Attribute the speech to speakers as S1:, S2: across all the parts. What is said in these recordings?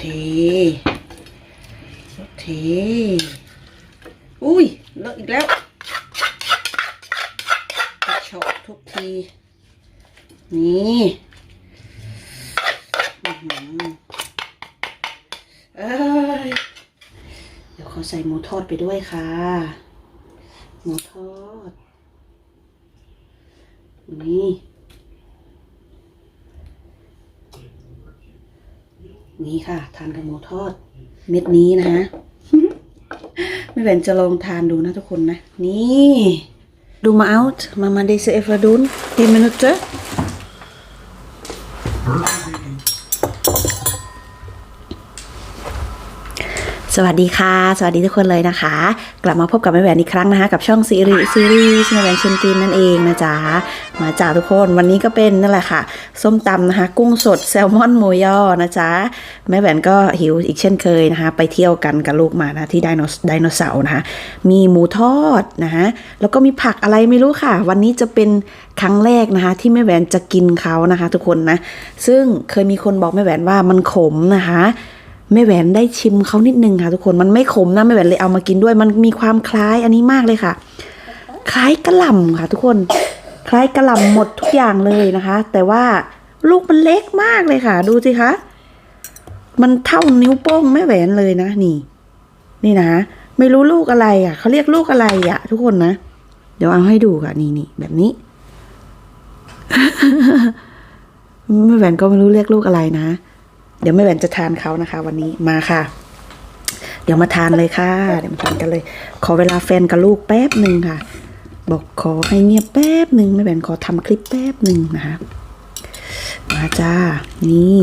S1: เทเทอุ้ยเลอะอีกแล้วกระเฉาะทุกที นี่อื้ออเอ้ยเดี๋ยวเขาใส่หมูทอดไปด้วยค่ะ หมูทอด นี่ นี่ค่ะ ทานกับหมูทอด เม็ดนี้นะไม่แบ่นจะลองทานดูนะทุกคนนะ นี่ดูมา out mama deze even doen 10 minuten สวัสดีค่ะ สวัสดีทุกคนเลยนะคะ กลับมาพบกับแม่แหวนอีกครั้งนะคะ กับช่องซีรีส์ซีรีส์แม่แหวนเชนตีนนั่นเองนะจ๊ะมาจ้าทุกคนวันนี้ก็เป็นนั่นแหละค่ะ ส้มตำนะคะ กุ้งสดแซลมอนหมูยอนะจ๊ะแม่แหวนก็หิวอีกเช่นเคยนะคะ ไปเที่ยวกันกับลูกมานะที่ไดโนไดโนเสาร์นะคะมีหมูทอดนะคะแล้วก็มีผักอะไรไม่รู้ค่ะ วันนี้จะเป็นครั้งแรกนะคะ ที่แม่แหวนจะกินเขานะคะ ทุกคนนะซึ่งเคยมีคนบอกแม่แหวนว่ามันขมนะคะ แม่แหวนได้ชิมเขานิดนึงค่ะทุกคนมันไม่ขมนะแม่แหวนเลยเอามากินด้วย มันมีความคล้ายอันนี้มากเลยค่ะ คล้ายกระหล่ำค่ะ ทุกคน คล้ายกระหล่ำหมดทุกอย่างเลยนะคะ แต่ว่าลูกมันเล็กมากเลยค่ะ ดูสิคะมันเท่านิ้วโป้งแม่แหวนเลยนะนี่ นี่นะไม่รู้ลูกอะไรอะเขาเรียกลูกอะไรอะ ทุกคนนะเดี๋ยวเอาให้ดูค่ะ นี่นี่แบบนี้แม่แหวนก็ไม่รู้เรียกลูกอะไรนะ เดี๋ยวแม่แหวนจะทานเขานะคะ วันนี้มาค่ะ เดี๋ยวมาทานเลยค่ะ เดี๋ยวมาทานกันเลย ขอเวลาแฟนกับลูกแป๊บหนึ่งค่ะ บอกขอให้เงียบแป๊บหนึ่งแม่แหวนขอทำคลิปแป๊บหนึ่งนะคะมาจ้านี่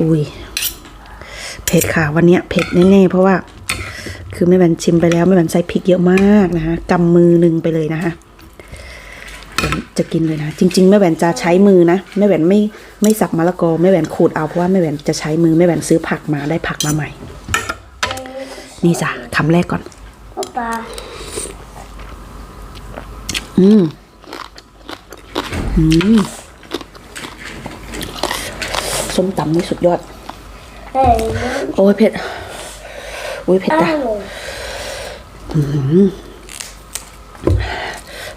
S1: อุ้ยเผ็ดค่ะ วันเนี้ยเผ็ดแน่ๆเพราะว่า คือแม่แหวนชิมไปแล้วแม่แหวนใส่พริกเยอะมากนะคะกำมือหนึ่งไปเลยนะคะ จะกินเลยนะ จริง ๆ แม่แหวนจะใช้มือนะ แม่แหวนไม่ไม่สับมะละกอแม่แหวนขูดเอาเพราะว่าแม่แหวนจะใช้มือแม่แหวนซื้อผักมาได้ผักมาใหม่ นี่จ้ะคำแรกก่อน
S2: Papa.
S1: อืมอืมส้มตำนี่สุดยอด
S2: Hey.
S1: โอ้ยเผ็ดอุ้ยเผ็ดจ้ะ
S2: Hallo.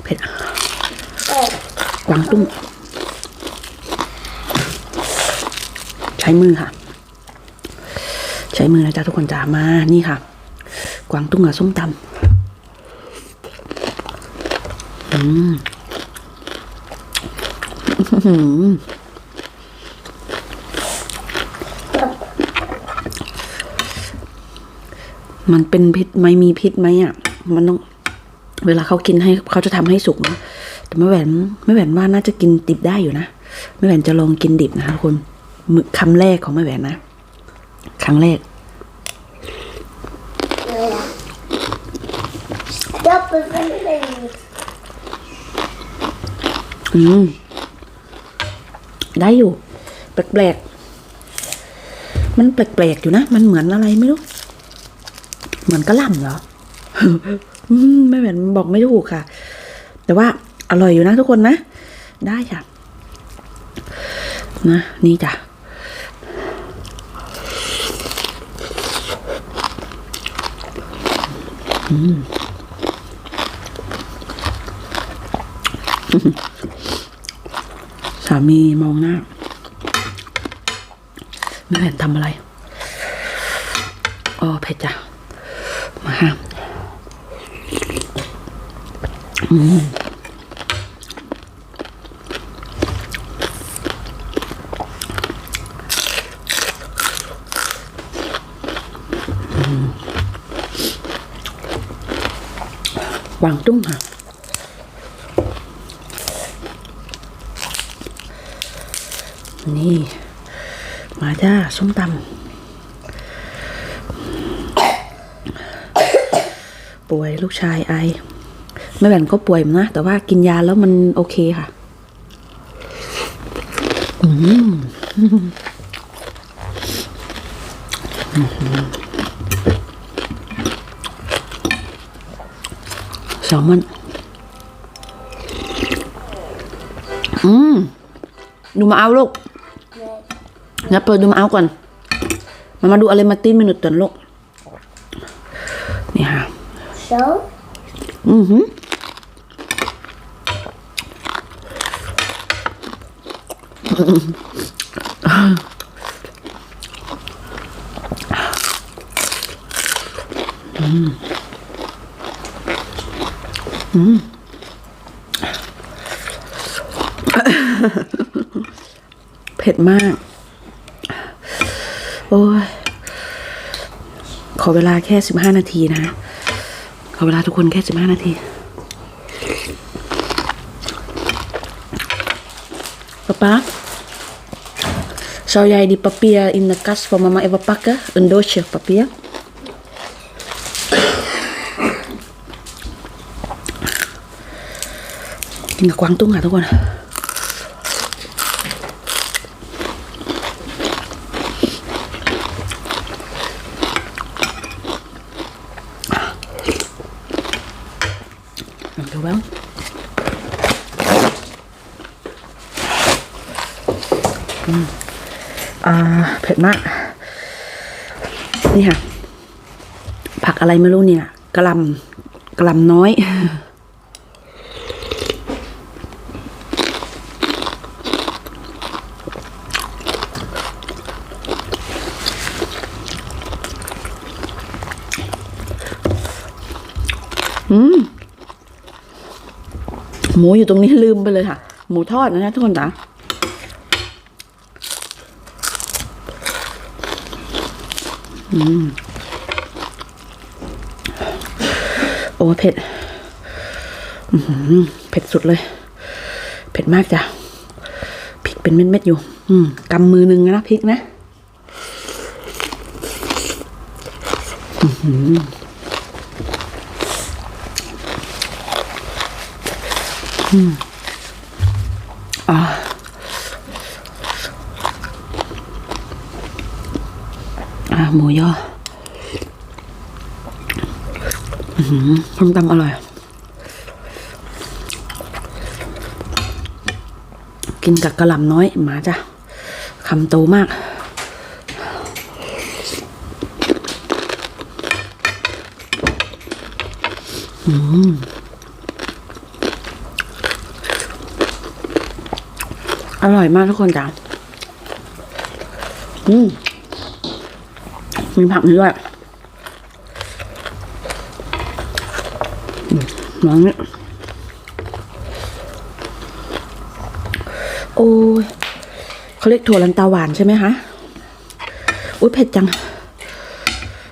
S1: เผ็ด
S2: Hey.
S1: วางตุ้งใช้มือค่ะ ใช้มือนะจ๊ะทุกคนจ๋ามานี่ค่ะ กวางตุ้งกับส้มตำอืมหือมันเป็นพิษไหมมีพิษไหมอะ มันต้อง เวลาเขากินให้เขาจะทำให้สุกนะแต่แม่แหวนแม่แหวนว่าน่าจะกินดิบได้อยู่นะแม่แหวนจะลองกินดิบนะคะทุกคนมือคำแรกของแม่แหวนนะ ครั้งแรกอืมได้อยู่ แปลกๆ มันแปลกๆอยู่นะ มันเหมือนอะไรไม่รู้ เหมือนกระล่ำเหรอ อืมไม่เหมือนบอกไม่ถูกค่ะ แต่ว่าอร่อยอยู่นะทุกคนนะ ได้ค่ะ นะ นี่จ้ะสามีมองหน้าไม่เห็นทำอะไร อ๋อเผ็ดจ้ะ มาห้าม วางตุ้งค่ะนี่ มาจ้าส้มตำป่วยลูกชายไอ ไม่แบ่นก็ป่วยนะ แต่ว่ากินยาแล้วมันโอเคค่ะ อืมแซลมอนอืม ดูมาเอาลูก
S2: Nee.
S1: นะเปิดดูมาเอาก่อน มามาดูอะไรมาติ้นเมนูตันลูก นี่ค่ะ
S2: Zo.
S1: อือหือ เผ็ดมาก โอ้ย ขอเวลาแค่สิบห้านาทีนะ ขอเวลาทุกคนแค่สิบห้านาที ป๊าป๊า so jij di papia in the cast for mama even pakken? Een papia papier. Tinggal kuantung nggak tuh kan? banget. Hmm. อ่าเผ็ดมาก นี่ค่ะ ผักอะไรไม่รู้เนี่ยกระลำกระลำน้อย อืม หมูอยู่ตรงนี้ลืมไปเลยค่ะ หมูทอดนะทุกคนจ๋าอืม โอ้เผ็ดเผ็ดสุดเลย เผ็ดมากจ้ะพริกเป็นเม็ดๆอยู่ อืมกำมือหนึ่งนะพริกนะอ่า หมูย่ออือหือส้มตำอร่อย กินกับกระหล่ำน้อย หมาจ้ะคำโตมากอร่อยมากทุกคนจ้ะอืม มีผักนี่ด้วยน้องนี่โอ้ยเขาเรียกถั่วลันตาหวานใช่ไหมคะอุ้ยเผ็ดจัง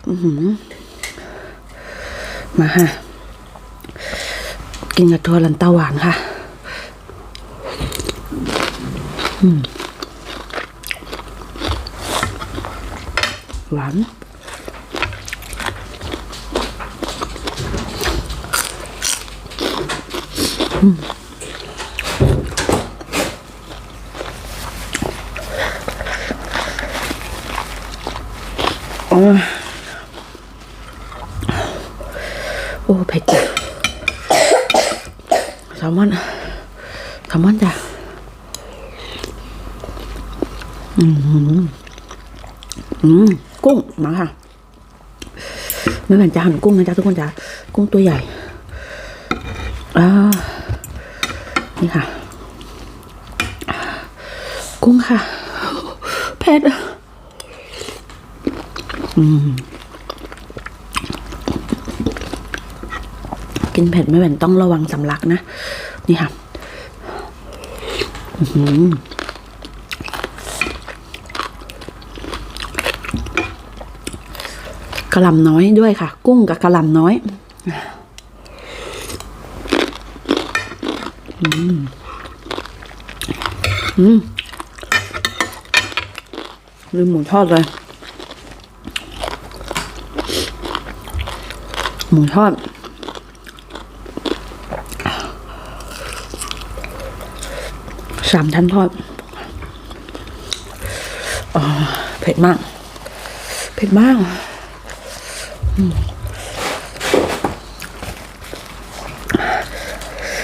S1: อือหือมาค่ะกินกับถั่วลันตาหวานค่ะอ้ยโอ้เผ็ดจ้ะแซลม อนแซลมอนจ้ะอืมอืม กุ้งมาค่ะไม่เหมือนจะหั่นกุ้งนะจ๊ะทุกคนจ้ะกุ้งตัวใหญ่อ่านี่ค่ะ กุ้งค่ะเผ็ดอืมกินเผ็ดไม่เหมือนต้องระวังสำลักนะ นี่ค่ะ อือหือ กระหล่ำน้อยด้วยค่ะ กุ้งกับกระหล่ำน้อยอืมอืมลืมหมูทอดเลย หมูทอดสามชั้นทอดอ๋อเผ็ดมาก เผ็ดมาก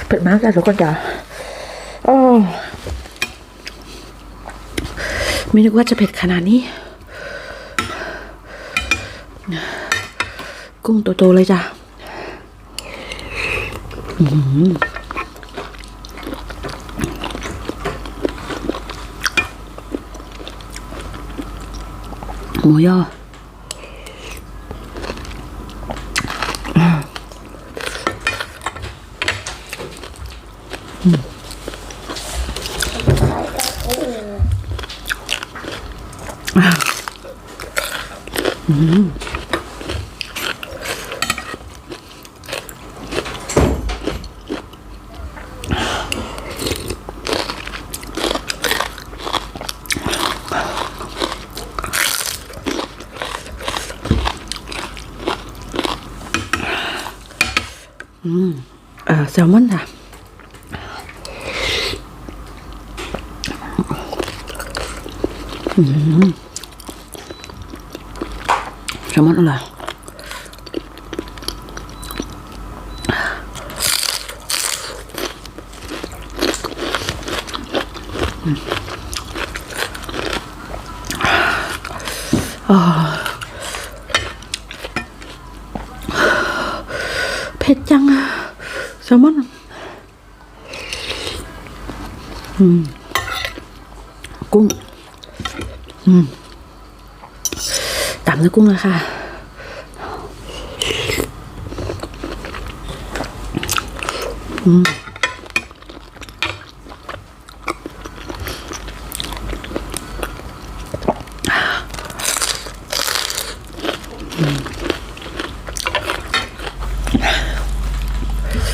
S1: เผ็ดมากจ้ะทุกคนจ้ะโอ้ไม่นึกว่าจะเผ็ดขนาดนี้ กุ้งโตๆเลยจ้ะอื้อหือหมูยอ เอ่อแซล มอนค่ะอืมแซลมอนอร่อยอืมอ่าเผ็ดจังอะแซลมอนอืมกุ้งอืม ตามด้วยกุ้งเลยค่ะอืม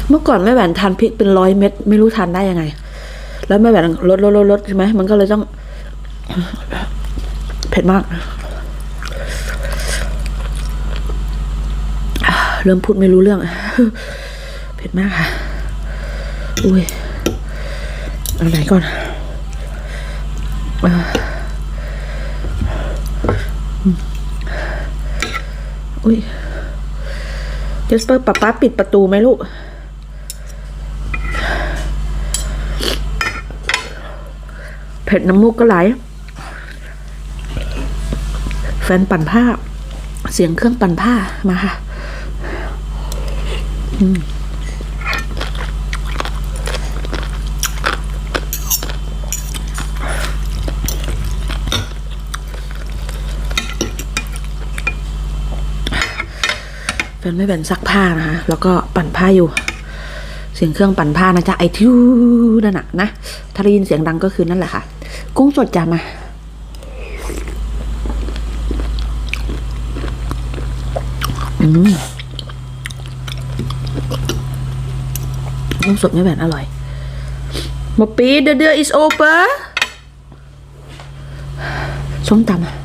S1: เมื่อก่อนแม่แหวนทานพริกเป็นร้อยเม็ดไม่รู้ทานได้ยังไง แล้วแม่แหวนลดลดลดลดใช่ไหมมันก็เลยต้อง เผ็ดมาก เริ่มพูดไม่รู้เรื่อง เผ็ดมากค่ะ อุ้ยเอาไหนก่อนอุ้ยเจสเปอร์ป๊าป๊าปิดประตูไหมลูกเผ็ดน้ำมูกก็ไหล นปั่นผ้า เสียงเครื่องปั่นผ้ามาค่ะแฟนไม่แบนซักผ้านะคะแล้วก็ปั่นผ้าอยู่ เสียงเครื่องปั่นผ้านะจ๊ะไอทิวนั่นน่ะนะ ถ้าได้ยินเสียงดังก็คือนั่นแหละค่ะ กุ้งสดจ้ะมา อืมกุ้งสดไม่แบนอร่อยมอปีเดือเดือ is over ส้มตำอะ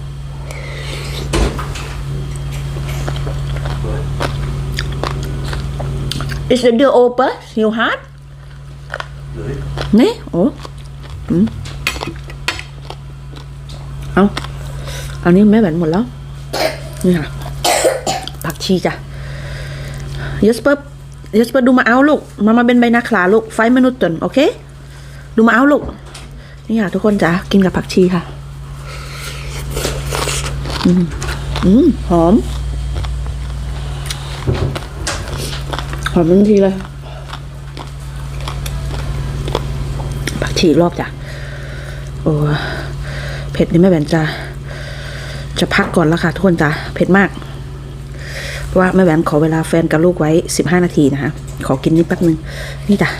S1: Is the door open? You hot? นี่โอ้อืมเอาอันนี้แม่แบนหมดแล้ว นี่ค่ะ ผักชีจ้ะยสเปอร์ยสเปอร์ดูมาเอาลูก มามาเป็นใบนาขลาลูก ไฟมนุษย์ตนโอเค ดูมาเอาลูก นี่ค่ะทุกคนจ้ะกินกับผักชีค่ะ อืมอืมหอม หอมทันทีเลย ผักชีรอบจ้ะ โอ้เผ็ดนี่ไม่แบนจะจะพักก่อนแล้วค่ะทุกคนจ้ะเผ็ดมาก ว่าแม่แหวนขอเวลาแฟนกับลูกไว้สิบห้านาทีนะคะขอกินนิดแป๊บนึง นี่จ้ะ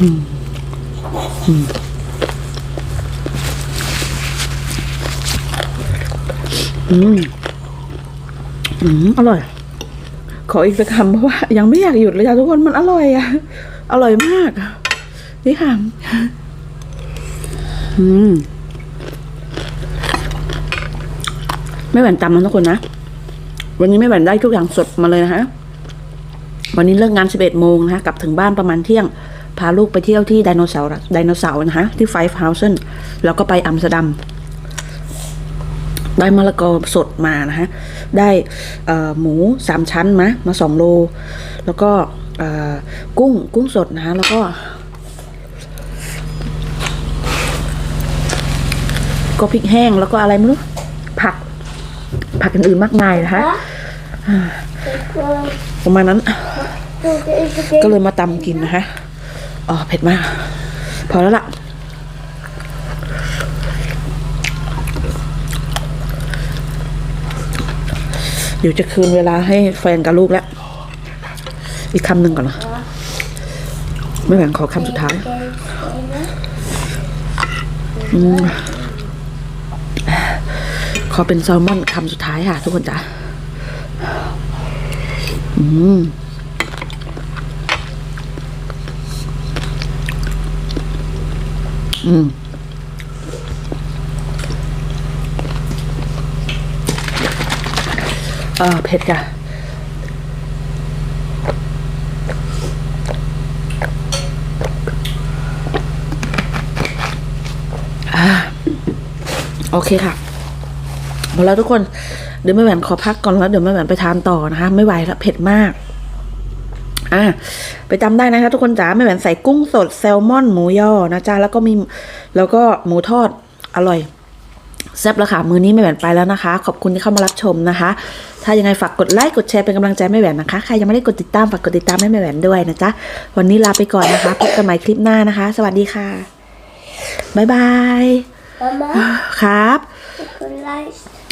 S1: อืมอืมอืมอืมอร่อย ขออีกสักคำเพราะว่ายังไม่อยากหยุดเลยจ้ะทุกคนมันอร่อยอะอร่อยมาก นี่ค่ะ อืม ไม่แหวนตำนะทุกคนนะ วันนี้ไม่แหวนได้ทุกอย่างสดมาเลยนะคะวันนี้เลิกงาน 11 โมงนะคะกลับถึงบ้านประมาณเที่ยง พาลูกไปเที่ยวที่ไดโนเสาร์ไดโนเสาร์นะคะที่ไฟฟ์เฮาส์แล้วก็ไปอัมสเตอร์ดัม ได้มะละกอสดมานะคะได้หมูสามชั้นมามาสองโล แล้วก็กุ้งกุ้งสดนะคะแล้วก็ ก็พริกแห้งแล้วก็อะไรไม่รู้ผัก ผักอื่นๆมากมายนะคะ
S2: ก็
S1: ประมาณนั้น
S2: ดูจะอีกที
S1: ก็เลยมาตำกินนะคะอ๋อเผ็ดมาก พอแล้วล่ะเดี๋ยวจะคืนเวลาให้แฟนกับลูกแล้ว อีกคำหนึ่งก่อนนะไม่แบ่งขอคำสุดท้าย อืม ขอเป็นแซลมอนคำสุดท้ายค่ะ ทุกคนจ้ะอืมอืมเออเผ็ดจ้ะโอเคค่ะ หมดแล้วทุกคนเดี๋ยวแม่แหวนขอพักก่อนแล้วเดี๋ยวแม่แหวนไปทานต่อนะคะ ไม่ไหวแล้วเผ็ดมากอะไปจำได้นะคะ ทุกคนจ๋าแม่แหวนใส่กุ้งสดแซลมอนหมูยอนะจ๊ะแล้วก็มีแล้วก็หมูทอดอร่อยแซ่บแล้วค่ะมือนี้แม่แหวนไปแล้วนะคะ ขอบคุณที่เข้ามารับชมนะคะ ถ้ายังไงฝากกดไลค์กดแชร์เป็นกำลังใจให้แม่แหวนนะคะ ใครยังไม่ได้กดติดตามฝากกดติดตามให้แม่แหวนด้วยนะจ๊ะวันนี้ลาไปก่อนนะคะพบกันใหม่คลิปหน้านะคะ สวัสดีค่ะบ๊ายบาย
S2: มาม่า
S1: ครับ
S2: คุณไลฟ์